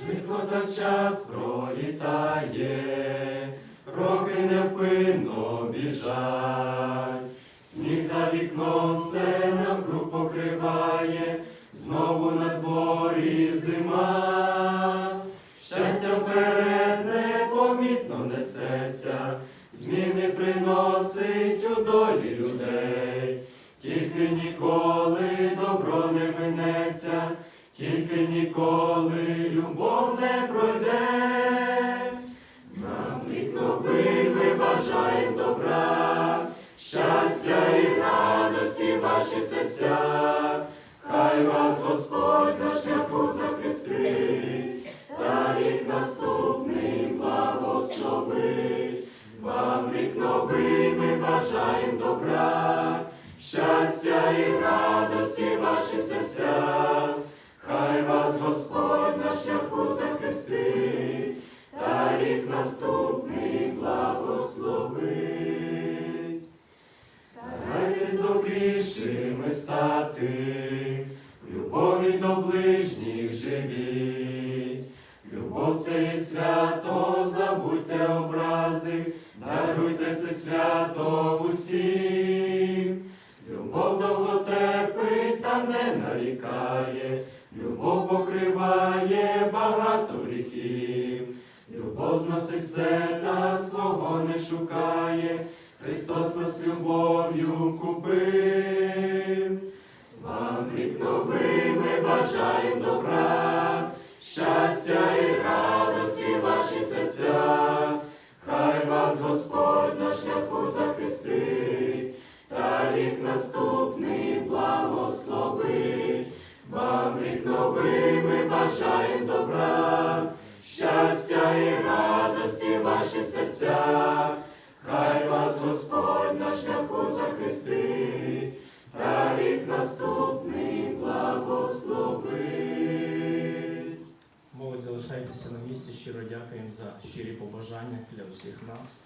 Швидко так час пролітає, роки невпинно біжать, сніг за вікном все навкруг покриває, знову на дворі зима, щастя вперед непомітно несеться, зміни приносить у долі людей, тільки ніколи тільки ніколи любов не пройде. Нам рік новий ми бажаєм добра, щастя і радості ваші серця, хай вас Господь на шляху захистить, та рік наступний благословить. Вам рік новий ми бажаєм добра, щастя і радості ваші серця, Господь на шляху захистить, та рік наступний благословить. Старайтесь добрішими стати, любові до ближніх живіть. Любов це є свято, забудьте образи, даруйте це свято усім. Любов довго терпить та не нарікає, любов покриває багато гріхів. Любов зносить все та свого не шукає, Христос нас любов'ю купив. Вам рік новий ми бажаємо добра, щастя і бажаєм добра, щастя і радості ваші серця, хай вас Господь на шляху захистить, та рік наступний благословить. Молодь, залишайтеся на місці. Щиро дякуємо за щирі побажання для усіх нас.